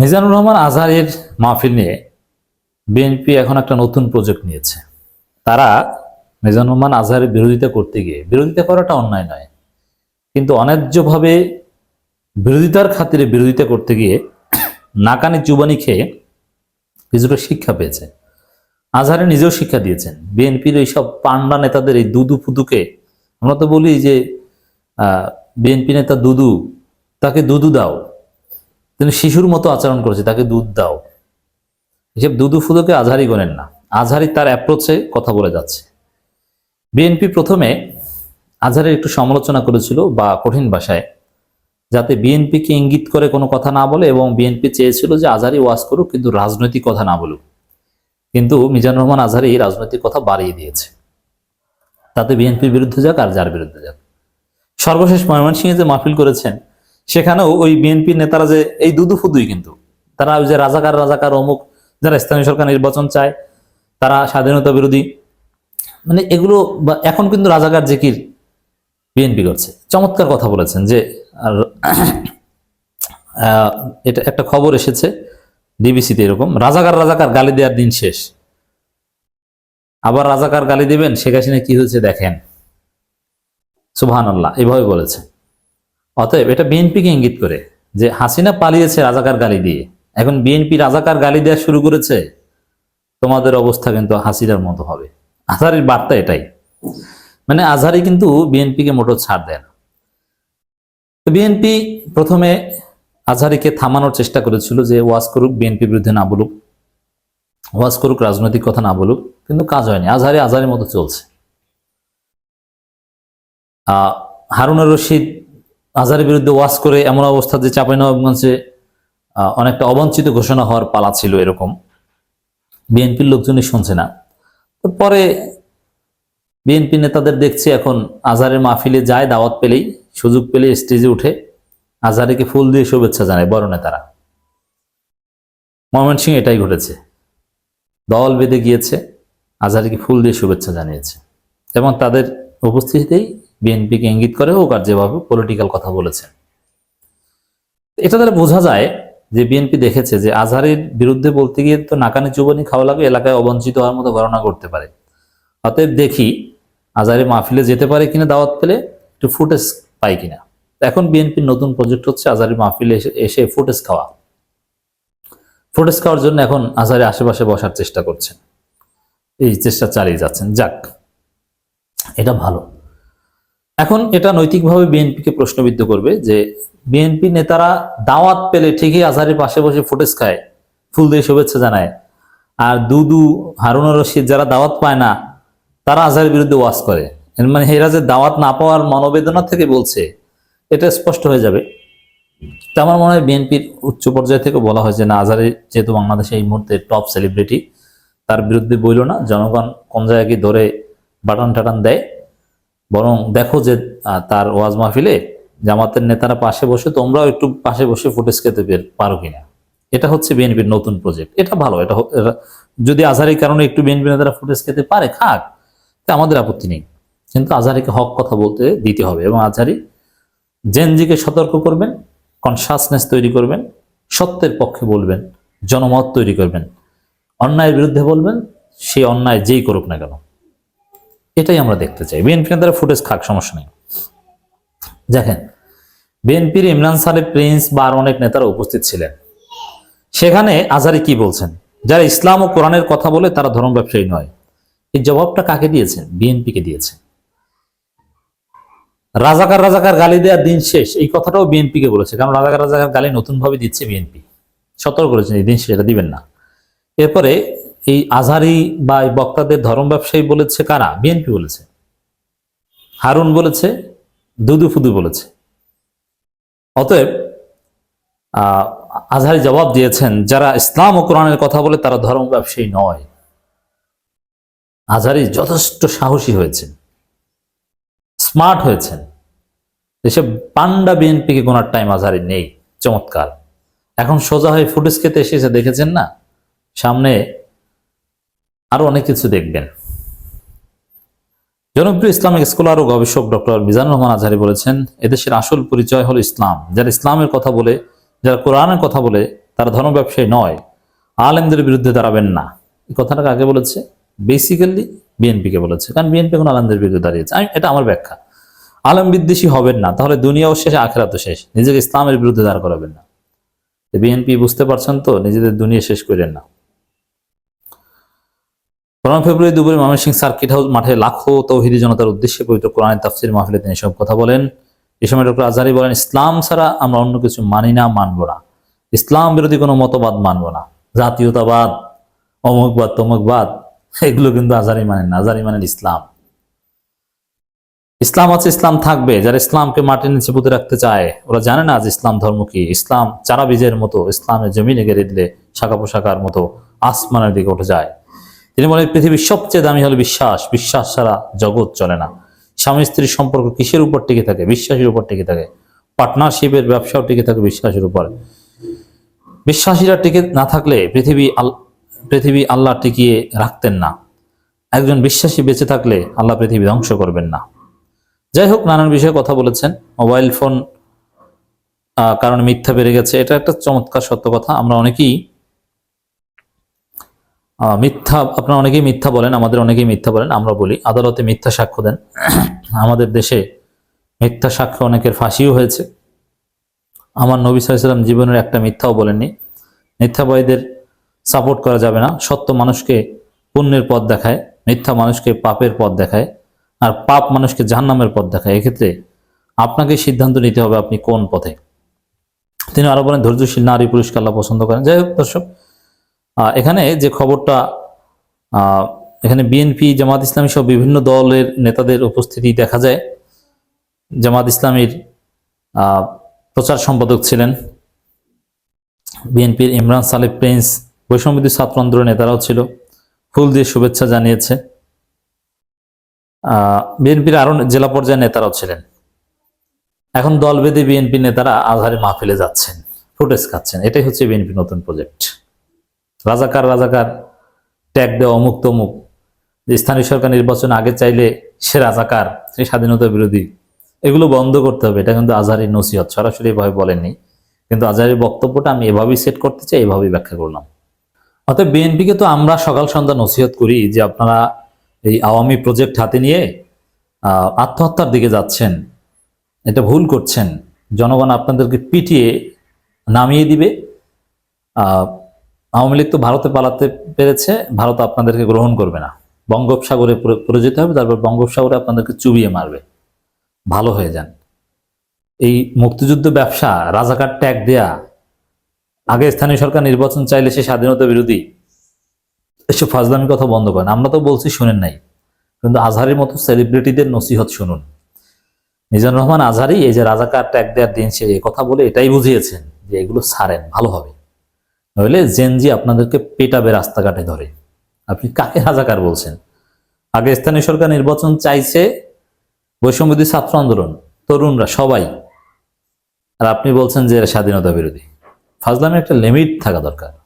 মিজানুর রহমান আজহারের মাহফিল নিয়ে বিএনপি এখন একটা নতুন প্রজেক্ট নিয়েছে। তারা মিজানুর রহমান আজহারের বিরোধিতা করতে গিয়ে, বিরোধিতা করাটা অন্যায় নয়, কিন্তু অন্যায্যভাবে বিরোধিতার খাতিরে বিরোধিতা করতে গিয়ে নাকানি চুবানি খেয়ে কিছুটা শিক্ষা পেয়েছে। আজহারে নিজেও শিক্ষা দিয়েছেন। বিএনপির এইসব পান্ডা নেতাদের এই দুদু ফুদুকে, আমরা তো বলি যে বিএনপি নেতা দুদু, তাকে দুদু দাও। তিনি শিশুর মতো আচরণ করেছে, তাকে দুধ দাও। এসব দুদু ফুদুকে আজহারি গণেন না। আজহারি তার অ্যাপ্রোচে কথা বলে যাচ্ছে। বিএনপি প্রথমে আজহারের একটু সমালোচনা করেছিল বা কঠিন ভাষায়, যাতে বিএনপিকে ইঙ্গিত করে কোনো কথা না বলে এবং বিএনপি চেয়েছিল যে আজহারি ওয়াজ করুক কিন্তু রাজনৈতিক কথা না বলুক। কিন্তু মিজানুর রহমান আজহারি এই রাজনৈতিক কথা বাড়িয়ে দিয়েছে। তাতে বিএনপির বিরুদ্ধে যাক আর যার বিরুদ্ধে যাক। সর্বশেষ ময়মনসিংহে যে মাহফিল করেছেন সেখানেও ওই বিএনপি নেতারা যে এই দুদু ফুদুই কিন্তু, তারা ওই যে রাজাকার রাজাকার অমুক যারা স্থানীয় সরকার নির্বাচন চায়, তারা স্বাধীনতা বিরোধী মানে এগুলো এখন কিন্তু রাজাকার জিকির বিএনপি করছে। চমৎকার কথা বলেছেন যে এটা একটা খবর এসেছে ডিবিসিতে এরকম, রাজাকার রাজাকার গালি দেওয়ার দিন শেষ। আবার রাজাকার গালি দিবেন, শেখ হাসিনা কি হয়েছে দেখেন। সুবহান আল্লাহ এইভাবে বলেছে। অতএব এটা বিএনপিকে ইঙ্গিত করে যে হাসিনা পালিয়েছে রাজাকার গালি দিয়ে। এখন বিএনপি রাজাকার গালি দেওয়া শুরু করেছে তোমাদের অবস্থা কিন্তু হাসিনার মতো হবে। আজহারির বার্তা এটাই। মানে আজহারি কিন্তু বিএনপিকে মোটো ছাড় দেয় না। বিএনপি প্রথমে আজহারিকে থামানোর চেষ্টা করেছিল যে ওয়াজ করুক বিএনপির বিরুদ্ধে না বলুক ওয়াজ করুক রাজনৈতিক কথা না বলুক কিন্তু কাজ হয়নি। আজহারি আজহারের মতো চলছে। আহ, হারুনুর রশিদ আজহারের বিরুদ্ধে ওয়াজ করে এমন অবস্থা যে চাঁপাইনবাবগঞ্জে অনেকটা অবাঞ্ছিত ঘোষণা হওয়ার পালা ছিল এরকম। বিএনপির লোকজনই শুনছে না। পরে বিএনপি নেতাদের দেখছি এখন আজহারের মাহফিলে যায়, দাওয়াত পেলেই, সুযোগ পেলে স্টেজে উঠে আজহারিকে ফুল দিয়ে শুভেচ্ছা জানায় বড় নেতারা। ময়মনসিং এটাই ঘটেছে। দল বেঁধে গিয়েছে, আজহারিকে ফুল দিয়ে শুভেচ্ছা জানিয়েছে। এবং তাদের উপস্থিতিতেই বিএনপিকে ইঙ্গিত করে হোক আর যেভাবে পলিটিক্যাল কথা বলেছে। এটা দ্বারা বোঝা যায় যে বিএনপি দেখেছে যে আজহারের বিরুদ্ধে বলতে গিয়ে তো নাকানি চুবানি খাওয়া লাগে, এলাকায় অবঞ্চিত হওয়ার মতো ঘটনা করতে পারে। অতএব দেখি আজহারি মাহফিলে যেতে পারে কিনা, দাওয়াত পেলে একটু ফুটেজ পাই কিনা। এখন বিএনপির নতুন প্রজেক্ট হচ্ছে আজহারি মাহফিলে এসে ফুটেজ খাওয়া। ফুটেজ খাওয়ার জন্য এখন আজহারি আশেপাশে বসার চেষ্টা করছেন। এই চেষ্টা চালিয়ে যাচ্ছেন। যাক, এটা ভালো। এখন এটা নৈতিকভাবে বিএনপিকে প্রশ্নবিদ্ধ করবে যে বিএনপি নেতারা দাওয়াত পেলে ঠিকই আজহারের পাশে বসে ফুটেজ খায়, ফুল দিয়ে শুভেচ্ছা জানায়। আর দুদু, হারুনুর রশিদ যারা দাওয়াত পায় না, তারা আজহারের বিরুদ্ধে ওয়াজ করে। এর মানে এরা যে দাওয়াত না পাওয়ার মনোবেদনা থেকে বলছে, এটা স্পষ্ট হয়ে যাবে। তো আমার মনে হয় বিএনপির উচ্চ পর্যায় থেকে বলা হয় যে, না, আজহারি যেহেতু বাংলাদেশে এই মুহূর্তে টপ সেলিব্রিটি তার বিরুদ্ধে বইল না। জনগণ কোন জায়গায় ধরে বাটন টাটান দেয়। বরং দেখো যে তার ওয়াজ মাহফিলে জামাতের নেতারা পাশে বসে, তোমরাও একটু পাশে বসে ফুটেজ খেতে পের- কিনা? এটা হচ্ছে বিএনপির নতুন প্রজেক্ট এটা ভালো, এটা- যদি আজহারির কারণে একটু বিএনপি নেতারা ফুটেজ খেতে পারে, খাক, তা আমাদের আপত্তি নেই। কিন্তু আজহারিকে হক কথা বলতে দিতে হবে এবং আজহারি জেনজিকে সতর্ক করবেন কনসাসনেস তৈরি করবেন, সত্যের পক্ষে বলবেন, জনমত তৈরি করবেন, অন্যায়ের বিরুদ্ধে বলবেন সেই অন্যায় যেই করুক না কেন। এটাই আমরা দেখতে চাই। বিএনপি নেতারা ফুটেজ খাক, সমস্যা নেই। দেখেন বিএনপির ইমরান সালেহ প্রিন্স বা অনেক নেতারা উপস্থিত ছিলেন। সেখানে আজারি কি বলছেন? যারা ইসলাম ও কোরআনের কথা বলে, তারা ধর্ম ব্যবসায়ী নয়। এই জবাবটা কাকে দিয়েছেন? বিএনপিকে দিয়েছেন। রাজাকার রাজাকার গালি দেওয়ার দিন শেষ, এই কথাটাও বিএনপিকে বলেছে। কারণ রাজাকার রাজাকার গালি নতুন ভাবে দিচ্ছে বিএনপি সতর্ক করেছেন এই দিন শেষ, এটা দিবেন না। এরপরে এই আজহারি বা এই বক্তাদের ধর্ম ব্যবসায়ী বলেছে কারা? বিএনপি বলেছে। হারুন বলেছে দুদু ফুদু বলেছে। অতএব আজহারি জবাব দিয়েছেন, যারা ইসলাম ও কোরআনের কথা বলে তারা ধর্ম ব্যবসায়ী নয়। আজহারি যথেষ্ট সাহসী হয়েছেন। স্মার্ট হয়েছেন। এসব পান্ডা বিএনপিকে গোনার টাইম আজহারি নেই, চমৎকার। এখন সোজা হয়ে ফুটেজ খেতে এসেছে দেখেছেন না? সামনে আরও অনেক কিছু দেখবেন। জনপ্রিয় ইসলামিক স্কলার ও গবেষক ডক্টর মিজানুর রহমান আজহারি বলেছেন, এদেশের আসল পরিচয় হলো ইসলাম। যারা ইসলামের কথা বলে, যারা কোরআনের কথা বলে, তারা ধর্ম ব্যবসায়ী নয়। আলেমদের বিরুদ্ধে দাঁড়াবেন না। এই কথাটাকে আগে বলেছে? বেসিক্যালি বিএনপিকে বলেছে। কারণ বিএনপি এখন আলেমদের বিরুদ্ধে দাঁড়িয়েছে। আমি এটা আমার ব্যাখ্যা। আলেম বিদ্বেষী হবেন না। তাহলে দুনিয়াও শেষ, আখেরাতও শেষ। নিজেকে ইসলামের বিরুদ্ধে দাঁড় করাবেন না। বিএনপি বুঝতে পারছেন তো, নিজেদের দুনিয়া শেষ করেন না। পনেরো ফেব্রুয়ারি দুপুরে ময়মনসিংহ সার্কিট হাউস মাঠে লাখো তৌহিদি জনতার উদ্দেশ্যে পবিত্র কোরআনের তাফসির মাহফিলে তিনি সব কথা বলেন। এ সময় ডক্টর আজহারি বলেন, ইসলাম ছাড়া আমরা অন্য কিছু মানি না, মানব না। ইসলাম বিরোধী কোনো মতবাদ মানব না। জাতীয়তাবাদ, অমুকবাদ, তমুকবাদ, এগুলো কিন্তু আজারি মানেন না। আজারি মানেন ইসলাম। ইসলাম আছে ইসলাম থাকবে। যারা ইসলামকে মাটির নিচে পুঁতে রাখতে চায়, ওরা জানে না যে ইসলাম ধর্ম কি। ইসলাম চারা বীজের মতো, ইসলামের জমিনে গেড়ে দিলে শাখা পোশাকার মতো আসমানের দিকে উঠে যায়। তিনি বলেন, পৃথিবীর সবচেয়ে দামি হলো বিশ্বাস। বিশ্বাস ছাড়া জগৎ চলে না। স্বামী স্ত্রীর সম্পর্ক কিসের উপর টিকে থাকে? বিশ্বাসের উপর টিকে থাকে। পার্টনারশিপের ব্যবসাও টিকে থাকে বিশ্বাসের উপর। বিশ্বাসীরা টিকে না থাকলে পৃথিবী পৃথিবী আল্লাহ টিকিয়ে রাখতেন না। একজন বিশ্বাসী বেঁচে থাকলে আল্লাহ পৃথিবী ধ্বংস করবেন না। যাই হোক, নানান বিষয়ে কথা বলেছেন। মোবাইল ফোন কারণে মিথ্যা বেড়ে গেছে। এটা একটা চমৎকার সত্য কথা। আমরা অনেকেই মিথ্যা, আপনারা অনেকেই মিথ্যা বলেন, আমাদের অনেকেই মিথ্যা বলেন, আমরা বলি। আদালতে মিথ্যা সাক্ষ্য দেন। আমাদের দেশে মিথ্যা সাক্ষ্য অনেকের ফাঁসিও হয়েছে। আমার নবী সাল্লাম জীবনের একটা মিথ্যাও বলেননি। মিথ্যাবাদীদের সাপোর্ট করা যাবে না। সত্য মানুষকে পুণ্যের পথ দেখায়, মিথ্যা মানুষকে পাপের পথ দেখায়, আর পাপ মানুষকে জাহান্নামের পথ দেখায়। এক্ষেত্রে আপনাকে সিদ্ধান্ত নিতে হবে আপনি কোন পথে। তিনি আরও বলেন, ধৈর্যশীল নারী আল্লাহ পছন্দ করেন। যাই হোক দর্শক এখানে যে খবরটা এখানে বিএনপি জামাত ইসলামী সহ বিভিন্ন দলের নেতাদের উপস্থিতি দেখা যায়। জামাত ইসলামীর প্রচার সম্পাদক ছিলেন বিএনপির ইমরান সালেহ প্রিন্স। বৈষম্যবিদ্যুৎ ছাত্র নেতারাও ছিল। ফুল দিয়ে শুভেচ্ছা জানিয়েছে। বিএনপির আরও জেলা পর্যায়ের নেতারাও ছিলেন। এখন দল বেঁধে বিএনপি নেতারা আধারে মাহফিলে যাচ্ছেন, ফুটেজ খাচ্ছেন। এটাই হচ্ছে বিএনপি নতুন প্রজেক্ট। রাজাকার রাজাকার, ট্যাগ দেওয়া অমুক তমুক। যে স্থানীয় সরকার নির্বাচন আগে চাইলে সে রাজাকার, সে স্বাধীনতা বিরোধী। এগুলো বন্ধ করতে হবে, এটা কিন্তু আজহারির নসিহত, সরাসরি এভাবে বলেননি। কিন্তু আজহারির বক্তব্যটা আমি এভাবেই সেট করতে চাই, এভাবেই ব্যাখ্যা করলাম। অতএব বিএনপিকে তো আমরা সকাল সন্ধ্যা নসিহত করি যে আপনারা এই আওয়ামী প্রজেক্ট হাতে নিয়ে আত্মহত্যার দিকে যাচ্ছেন। এটা ভুল করছেন। জনগণ আপনাদেরকে পিটিয়ে নামিয়ে দিবে। আওয়ামী লীগ তো ভারতে পালাতে পেরেছে, ভারত আপনাদেরকে গ্রহণ করবে না। বঙ্গোপসাগরে পড়ে যেতে হবে, তারপর বঙ্গোপসাগরে আপনাদেরকে চুবিয়ে মারবে। ভালো হয়ে যান। এই মুক্তিযুদ্ধ ব্যবসা, রাজাকার ট্যাগ দেয়া, আগে স্থানীয় সরকার নির্বাচন চাইলে সে স্বাধীনতা বিরোধী। এসব ফাজলামি কথা বন্ধ করেন। আমরা তো বলছি, শুনেন নাই। কিন্তু আজহারের মতো সেলিব্রিটিদের নসিহত শুনুন। মিজানুর রহমান আজহারি এই যে রাজাকার ট্যাগ দেওয়ার দিন, সে কথা বলে এটাই বুঝিয়েছেন যে এগুলো ছাড়েন ভালো হবে। নইলে জেনজি আপনাদেরকে পেটাবে রাস্তাঘাটে ধরে। আপনি কাকে হাজাকার বলছেন? আগে স্থানীয় সরকার নির্বাচন চাইছে বৈষম্যদি ছাত্র আন্দোলন, তরুণরা, সবাই। আর আপনি বলছেন যে এরা স্বাধীনতা বিরোধী। ফাজলামের একটা লিমিট থাকা দরকার।